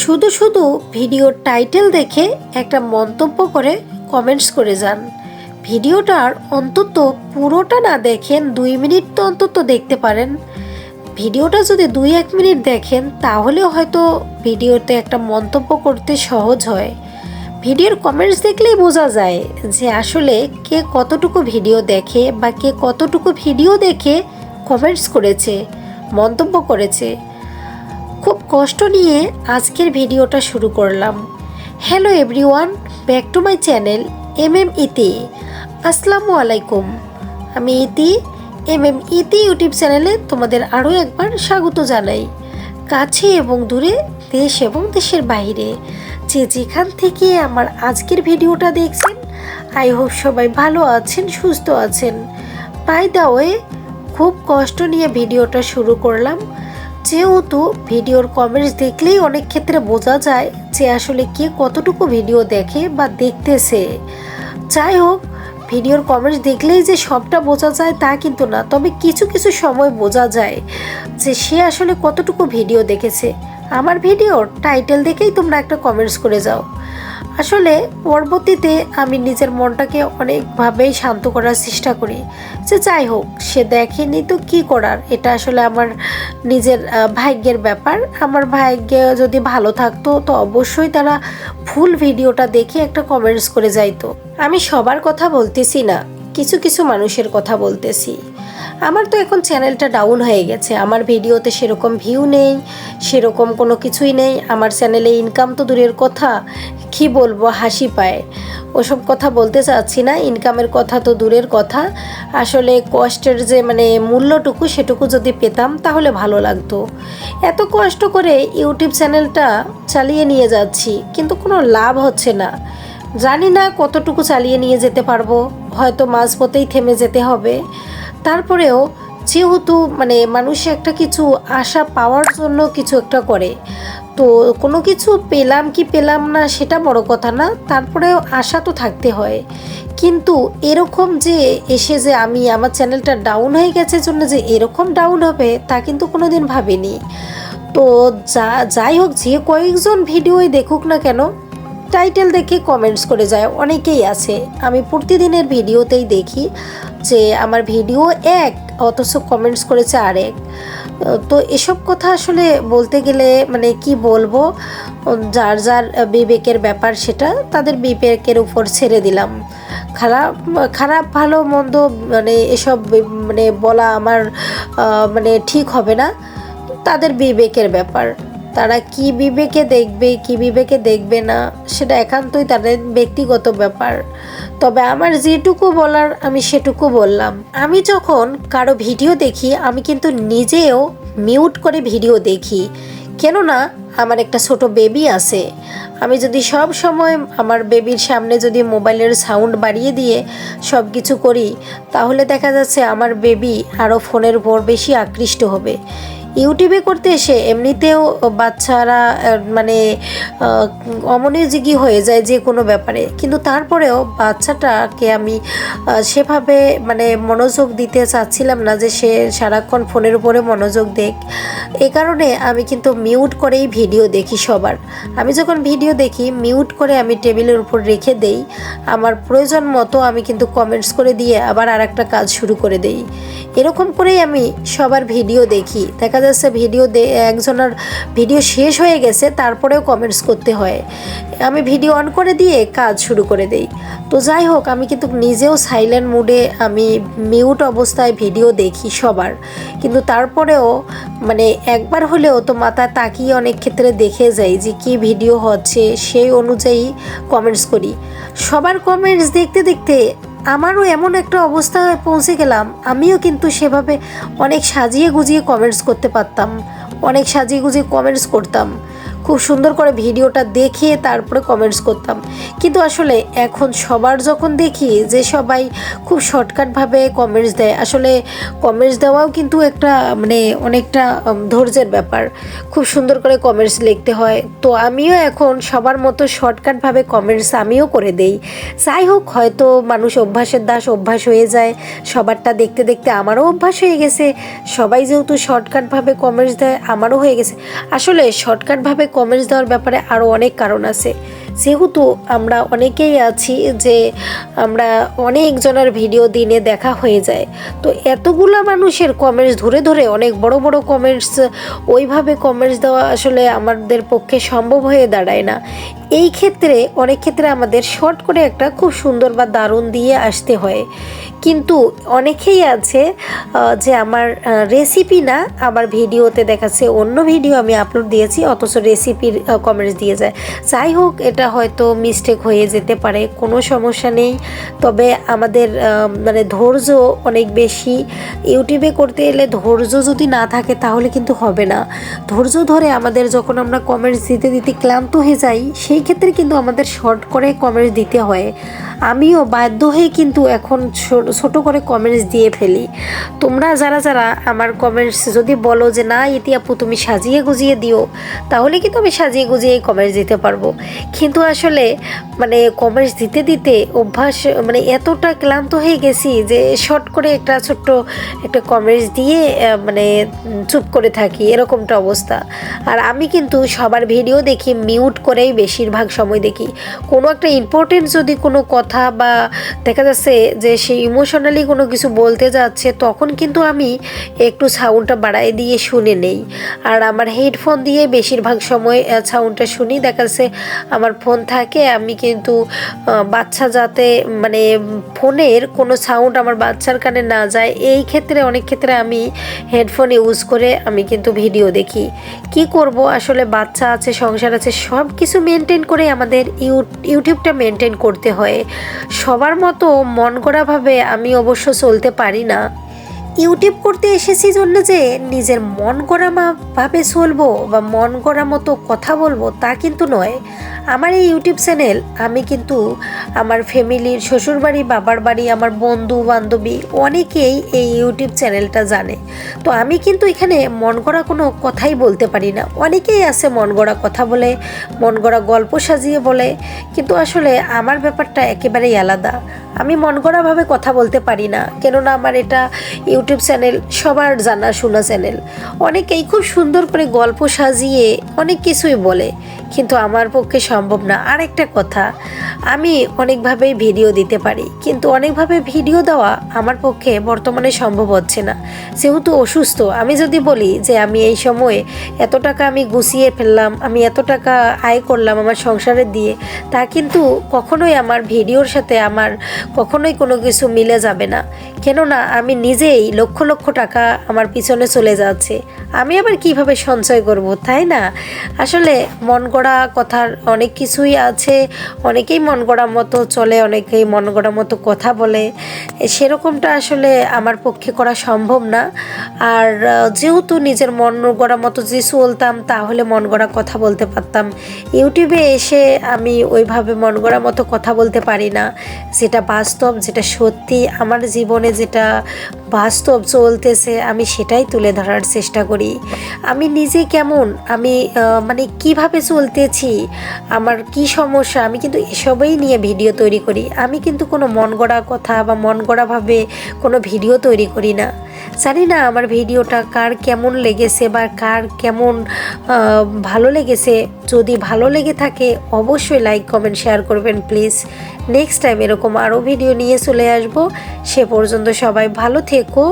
শুধু শুধু ভিডিওর টাইটেল দেখে একটা মন্তব্য করে কমেন্টস করে যান। ভিডিওটার অন্তত পুরোটা না দেখেন দুই মিনিট তো অন্তত দেখতে পারেন। ভিডিওটা যদি দুই এক মিনিট দেখেন, তাহলে হয়তো ভিডিওতে একটা মন্তব্য করতে সহজ হয়। ভিডিওর কমেন্টস দেখলেই বোঝা যায় যে আসলে কে কতটুকু ভিডিও দেখে বা কে কতটুকু ভিডিও দেখে কমেন্টস করেছে, মন্তব্য করেছে। খুব কষ্ট নিয়ে আজকের ভিডিওটা শুরু করলাম। Hello everyone back to my channel M M Iti আসসালামু আলাইকুম। আমি ইতি এম এম ইতি ইউটিউব চ্যানেলে তোমাদের আরও একবার স্বাগত জানাই। কাছে এবং দূরে, দেশ এবং দেশের বাইরে। যে যেখান থেকে আমার আজকের ভিডিওটা দেখছেন আই হোপ সবাই ভালো আছেন, সুস্থ আছেন। বাই দা ওয়ে খুব কষ্ট নিয়ে ভিডিওটা শুরু করলাম। যেহেতু ভিডিওর কমেন্টস দেখলেই অনেক ক্ষেত্রে বোঝা যায় যে আসলে কে কতটুকু ভিডিও দেখে বা দেখতেছে। যাই হোক, ভিডিওর কমেন্টস দেখলেই যে সবটা বোঝা যায় তা কিন্তু না, তবে কিছু কিছু সময় বোঝা যায় যে সে আসলে কতটুকু ভিডিও দেখেছে। আমার ভিডিওর টাইটেল দেখেই তোমরা একটা কমেন্টস করে যাও। আসলে পরবর্তীতে আমি নিজের মনটাকে অনেকভাবেই শান্ত করার চেষ্টা করি। যে যাই হোক, সে দেখেনি তো কি করার? এটা আসলে আমার নিজের ভাগ্যের ব্যাপার। আমার ভাগ্য যদি ভালো থাকতো, তো অবশ্যই তারা ফুল ভিডিওটা দেখে একটা কমেন্টস করে যাইতো। আমি সবার কথা বলতেছি না, কিছু কিছু মানুষের কথা বলতেছি। আমার তো এখন চ্যানেলটা ডাউন হয়ে গেছে। আমার ভিডিওতে সেরকম ভিউ নেই, সেরকম কোনো কিছুই নেই। আমার চ্যানেলে ইনকাম তো দূরের কথা, কি বলব, হাসি পায়। ওসব কথা বলতে চাচ্ছি না ইনকামের কথা তো দূরের কথা। আসলে কষ্টের যে মানে মূল্যটুকু, সেটুকু যদি পেতাম তাহলে ভালো লাগতো। এত কষ্ট করে ইউটিউব চ্যানেলটা চালিয়ে নিয়ে যাচ্ছি, কিন্তু কোনো লাভ হচ্ছে না। জানি না কতটুকু চালিয়ে নিয়ে যেতে পারব, হয়তো মাঝপথেই থেমে যেতে হবে। তারপরেও যেহেতু মানে মানুষ একটা কিছু আশা পাওয়ার জন্য কিছু একটা করে, তো কোনো কিছু পেলাম কি পেলাম না সেটা বড় কথা না, তারপরেও আশা তো থাকতে হয়। কিন্তু এরকম যে এসে যে আমি আমার চ্যানেলটা ডাউন হয়ে গেছে জন্য যে এরকম ডাউন হবে তা কিন্তু কোনো দিন ভাবিনি। তো যা, যাই হোক যে কয়েকজন ভিডিওই দেখুক না কেন টাইটেল দেখে কমেন্টস করে যায়, অনেকেই আছে। আমি প্রতিদিনের ভিডিওতেই দেখি। যে আমার ভিডিও এক, অথচ কমেন্টস করেছে আরেক। তো এসব কথা আসলে বলতে গেলে মানে কি বলব, যার যার বিবেকের ব্যাপার সেটা তাদের বিবেকের উপর ছেড়ে দিলাম। খারাপ খারাপ, ভালো, মন্দ মানে এসব মানে বলা আমার মানে ঠিক হবে না। তাদের বিবেকের ব্যাপার। তারা কি বিবেকে দেখবে, কি বিবেকে দেখবে না, সেটা একান্তই তাদের ব্যক্তিগত ব্যাপার। তবে আমার যেটুকু বলার আমি সেটুকু বললাম। আমি যখন কারও ভিডিও দেখি, আমি কিন্তু নিজেও মিউট করে ভিডিও দেখি। কেননা, আমার একটা ছোট বেবি আছে। আমি যদি সব সময় আমার বেবির সামনে যদি মোবাইলের সাউন্ড বাড়িয়ে দিয়ে সব কিছু করি, তাহলে দেখা যাচ্ছে আমার বেবি আরও ফোনের উপর বেশি আকৃষ্ট হবে। ইউটিউবে করতে এসে এমনিতেও বাচ্চারা মানে অমনোযোগী হয়ে যায় যে কোনো ব্যাপারে। কিন্তু তারপরেও বাচ্চাটাকে আমি সেভাবে মানে মনোযোগ দিতে চাচ্ছিলাম না যে সে সারাক্ষণ ফোনের উপরে মনোযোগ দেখ। এ কারণে আমি কিন্তু মিউট করেই ভিডিও দেখি সবার। আমি যখন ভিডিও দেখি, মিউট করে আমি টেবিলের উপর রেখে দেই। আমার প্রয়োজন মতো আমি কিন্তু কমেন্টস করে দিয়ে আবার আর একটা কাজ শুরু করে দেই। এরকম করেই আমি সবার ভিডিও দেখি। দেখা যাচ্ছে ভিডিও একজনের ভিডিও শেষ হয়ে গেছে, তারপরেও কমেন্টস করতে হয়। আমি ভিডিও অন করে দিয়ে কাজ শুরু করে দেই। তো যাই হোক, আমি কিন্তু নিজেও সাইলেন্ট মুডে আমি মিউট অবস্থায় ভিডিও দেখি সবার। কিন্তু তারপরেও মানে একবার হলেও তো মাথা তাকিয়ে অনেক ক্ষেত্রে দেখে যাই যে কি ভিডিও হচ্ছে, সেই অনুযায়ী কমেন্টস করি। সবার কমেন্টস দেখতে দেখতে আমারও এমন একটা অবস্থায় পৌঁছে গেলাম। আমিও কিন্তু সেভাবে অনেক সাজিয়ে গুজিয়ে কমেন্টস করতে পারতাম। অনেক সাজিয়ে গুজিয়ে কমেন্টস করতাম। খুব সুন্দর করে ভিডিওটা দেখে তারপরে কমেন্টস করতাম। কিন্তু আসলে এখন সবার যখন দেখি যে সবাই খুব শর্টকাটভাবে কমেন্টস দেয়, আসলে কমেন্টস দেওয়াও কিন্তু একটা মানে অনেকটা ধৈর্যের ব্যাপার। খুব সুন্দর করে কমেন্টস লিখতে হয়। তো আমিও এখন সবার মতো শর্টকাটভাবে কমেন্টস আমিও করে দেই। যাই হোক, হয়তো মানুষ অভ্যাসের দাস, অভ্যাস হয়ে যায়। সবারটা দেখতে দেখতে আমারও অভ্যাস হয়ে গেছে। সবাই যেহেতু শর্টকাটভাবে কমেন্টস দেয়, আমারও হয়ে গেছে। আসলে শর্টকাটভাবে কমেন্টস দেওয়ার ব্যাপারে আরও অনেক কারণ আছে। যেহেতু আমরা অনেকেই আছি যে আমরা অনেকজনের ভিডিও দিনে দেখা হয়ে যায়, তো এতগুলা মানুষের কমেন্টস ধরে ধরে, অনেক বড় বড় কমেন্টস ওইভাবে কমেন্টস দেওয়া আসলে আমাদের পক্ষে সম্ভব হয়ে দাঁড়ায় না। এই ক্ষেত্রে, অনেক ক্ষেত্রে আমাদের শর্ট করে একটা খুব সুন্দর বা দারুণ দিয়ে আসতে হয়। কিন্তু অনেকেই আছে যে আমার রেসিপি না, আমার ভিডিওতে দেখাচ্ছে, অন্য ভিডিও আমি আপলোড দিয়েছি, অথচ রেসিপির কমেন্টস দিয়ে যায়। যাই হোক, এটা হয়তো মিস্টেক হয়ে যেতে পারে, কোনো সমস্যা নেই। তবে আমাদের মানে ধৈর্য অনেক বেশি। ইউটিউবে করতে এলে ধৈর্য যদি না থাকে তাহলে কিন্তু হবে না। ধৈর্য ধরে আমাদের যখন আমরা কমেন্টস দিতে দিতে ক্লান্ত হয়ে যাই, সেই ক্ষেত্রে কিন্তু আমাদের শর্ট করে কমেন্টস দিতে হয়। আমিও বাধ্য হয়ে কিন্তু এখন ছোট করে কমেন্টস দিয়ে ফেলি। তোমরা যারা যারা আমার কমেন্টস যদি বলো যে, না ইতি আপু, তুমি সাজিয়ে গুজিয়ে দিও, তাহলে কিন্তু আমি সাজিয়ে গুজিয়ে কমেন্টস দিতে পারব। কিন্তু আসলে মানে কমার্স দিতে দিতে অভ্যাস মানে এতটা ক্লান্ত হয়ে গেছি যে শর্ট করে একটা ছোট্ট একটা কমার্স দিয়ে মানে চুপ করে থাকি, এরকমটা অবস্থা। আর আমি কিন্তু সবার ভিডিও দেখি মিউট করেই বেশিরভাগ সময় দেখি। কোনো একটা ইম্পর্টেন্ট যদি কোনো কথা বা দেখা যাচ্ছে যে সে ইমোশনালি কোনো কিছু বলতে যাচ্ছে, তখন কিন্তু আমি একটু সাউন্ডটা বাড়াই দিয়ে শুনে নেই। আর আমার হেডফোন দিয়ে বেশিরভাগ সময় সাউন্ডটা শুনি। দেখা যাচ্ছে আমার ফোন থাকে, আমি কিন্তু বাচ্চা যাতে মানে ফোনের কোনো সাউন্ড আমার বাচ্চার কানে না যায়, এই ক্ষেত্রে, অনেক ক্ষেত্রে আমি হেডফোন ইউজ করে আমি কিন্তু ভিডিও দেখি। কি করব? আসলে বাচ্চা আছে, সংসার আছে সব কিছু মেনটেন করে আমাদের ইউ- ইউটিউবটা মেনটেন করতে হয়। সবার মতো মন করাভাবে আমি অবশ্য চলতে পারি না। ইউটিউব করতে এসেছি জন্য যে নিজের মন করা ভাবে চলবো বা মন করা মতো কথা বলব তা কিন্তু নয়। আমার এই ইউটিউব চ্যানেল আমি কিন্তু আমার ফ্যামিলির শ্বশুরবাড়ি, বাবার বাড়ি, আমার বন্ধু, বান্ধবী অনেকেই এই ইউটিউব চ্যানেলটা জানে। তো আমি কিন্তু এখানে মন গড়া কোনো কথাই বলতে পারি না। অনেকেই আছে মন গড়া কথা বলে, মন গড়া গল্প সাজিয়ে বলে, কিন্তু আসলে আমার ব্যাপারটা একেবারেই আলাদা। আমি মন গড়াভাবে কথা বলতে পারি না, কেননা আমার এটা ইউটিউব চ্যানেল সবার জানা শোনা চ্যানেল অনেকেই খুব সুন্দর করে গল্প সাজিয়ে অনেক কিছুই বলে। কিন্তু আমার পক্ষে সম্ভব না। আর একটা কথা, আমি অনেকভাবেই ভিডিও দিতে পারি, কিন্তু অনেকভাবে ভিডিও দেওয়া আমার পক্ষে বর্তমানে সম্ভব হচ্ছে না। যেহেতু অসুস্থ, আমি যদি বলি যে আমি এই সময়ে এত টাকা আমি গুছিয়ে ফেললাম, আমি এত টাকা আয় করলাম আমার সংসারে দিয়ে, তা কিন্তু কখনোই আমার ভিডিওর সাথে আমার কখনোই কোনো কিছু মিলে যাবে না। কেননা আমি নিজেই লক্ষ লক্ষ টাকা আমার পিছনে চলে যাচ্ছে। আমি আবার কীভাবে সঞ্চয় করব, তাই না? আসলে মন গড়া কথার অনেক কিছুই আছে। অনেকেই মন গড়া মতো চলে, অনেকেই মন গড়া মতো কথা বলে। সেরকমটা আসলে আমার পক্ষে করা সম্ভব না। আর যেহেতু নিজের মন গড়া মতো যে চলতাম, তাহলে মন গড়া কথা বলতে পারতাম। ইউটিউবে এসে আমি ওইভাবে মন গড়া মতো কথা বলতে পারি না। যেটা বাস্তব, যেটা সত্যি, আমার জীবনে যেটা বাস্তব চলতেছে, আমি সেটাই তুলে ধরার চেষ্টা করি। আমি নিজে কেমন? আমি মানে কীভাবে চলতেছি আমার কি সমস্যা? আমি কিন্তু এসবই নিয়ে ভিডিও তৈরি করি। আমি কিন্তু কোনো মন গড়া কথা বা মন গড়াভাবে কোনো ভিডিও তৈরি করি না। জানি না আমার ভিডিওটা কার কেমন লেগেছে বা কার কেমন ভালো লেগেছে। যদি ভালো লেগে থাকে, অবশ্যই লাইক, কমেন্ট, শেয়ার করবেন, প্লিজ। নেক্সট টাইম এরকম আরও ভিডিও নিয়ে চলে আসব। সে পর্যন্ত সবাই ভালো থেকো।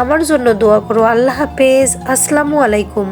আমার জন্য দোয়া করো। আল্লাহ হাফেজ। আসসালামু আলাইকুম।